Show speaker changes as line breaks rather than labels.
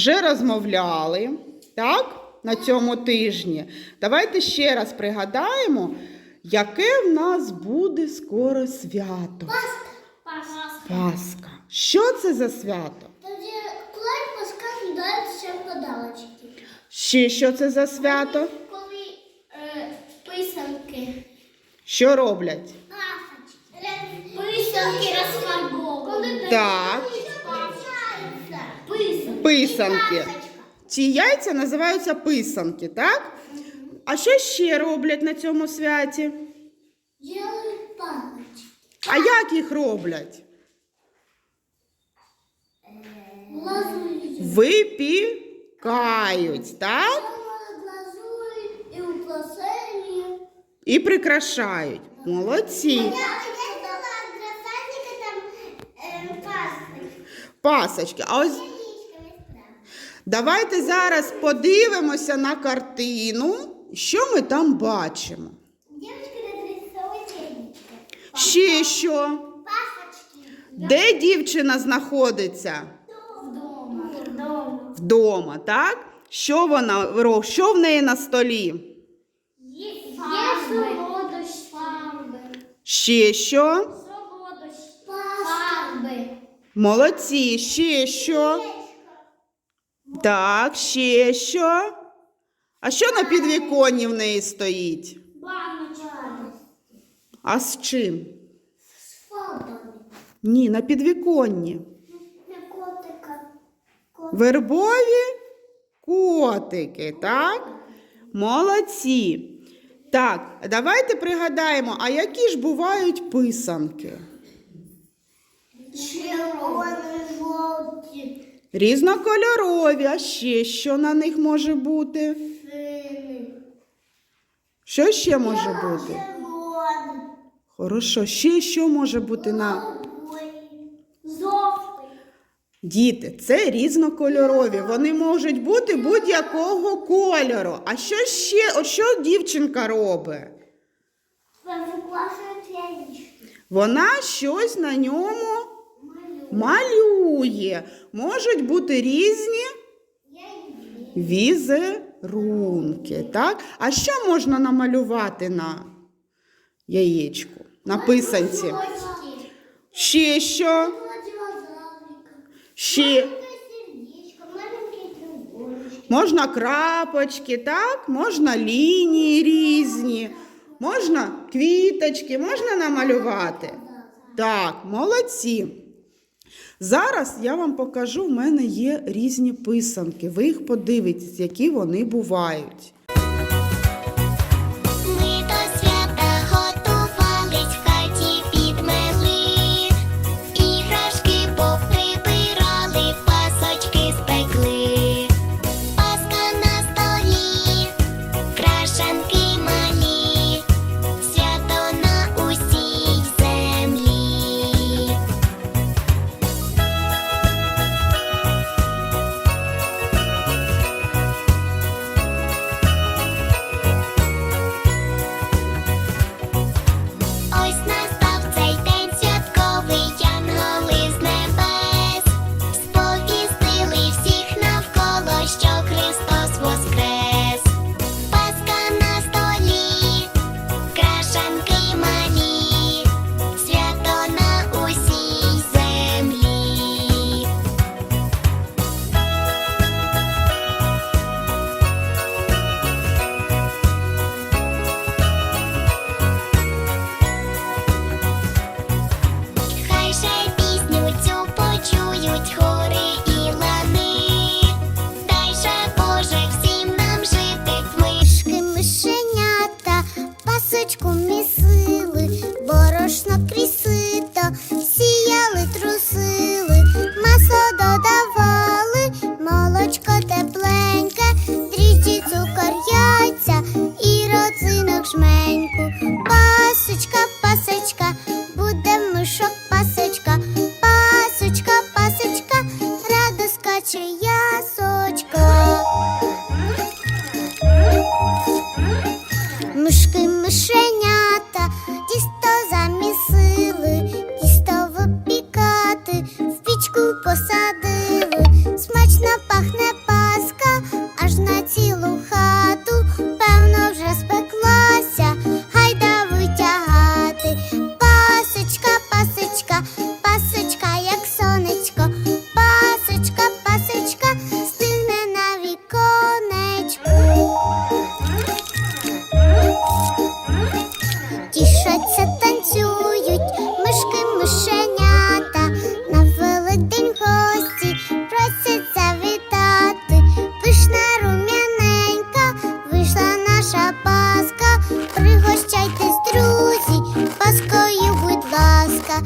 вже розмовляли, так? На цьому тижні. Давайте ще раз пригадаємо, яке в нас буде скоро свято. Пасха. Що це за свято?
Тоді клей пускай даються подарочки.
Ще що це за свято?
Коли е, писанки.
Що роблять?
Писанки розфарбовані.
Так.
Писанки.
Писанки. Ці яйця називаються писанки, так? А що ще роблять на цьому святі?
Делають палочки.
А як їх роблять?
Глазурі.
Випікають, так?
Глазурі і у пласені.
І прикрашають. Молодці.
Я дала красавчика там пасочки.
Пасочки. А ось давайте зараз подивимося на картину, що ми там бачимо.
Девочка.
Ще що?
Пасочки.
Де дівчина знаходиться?
Дома. Дома.
Вдома, так? Що вона Що в неї на столі?
Є солодощі. Фарби.
Ще що?
Солодощі. Фарби.
Молодці, ще що? Так, ще що? А що на підвіконні в неї стоїть?
Баночка.
А з чим?
З фарбами.
Ні, на підвіконні.
Котика.
Вербові котики, так? Молодці. Так, давайте пригадаємо, а які ж бувають писанки?
Червоні, жовті.
Різнокольорові, а ще що на них може бути?
Сині.
Що ще може бути?
Червоні.
Хорошо, ще що може бути на
Жовтий.
діти? Це різнокольорові. Вони можуть бути будь-якого кольору. А що ще? От що дівчинка робить? Вона щось на ньому малює. Можуть бути різні візерунки. Так? А що можна намалювати на яєчку? На писанці? Ще що? Ще можна крапочки, так? Можна лінії різні, можна квіточки, можна намалювати. Так, молодці. Зараз я вам покажу, в мене є різні писанки. Ви їх подивитесь, які вони бувають.
Ми радо скаче мишенята на великдень гості просять завітати. Пишна рум'яненька, вийшла наша паска. Пригощайтесь, друзі, паскою, будь ласка.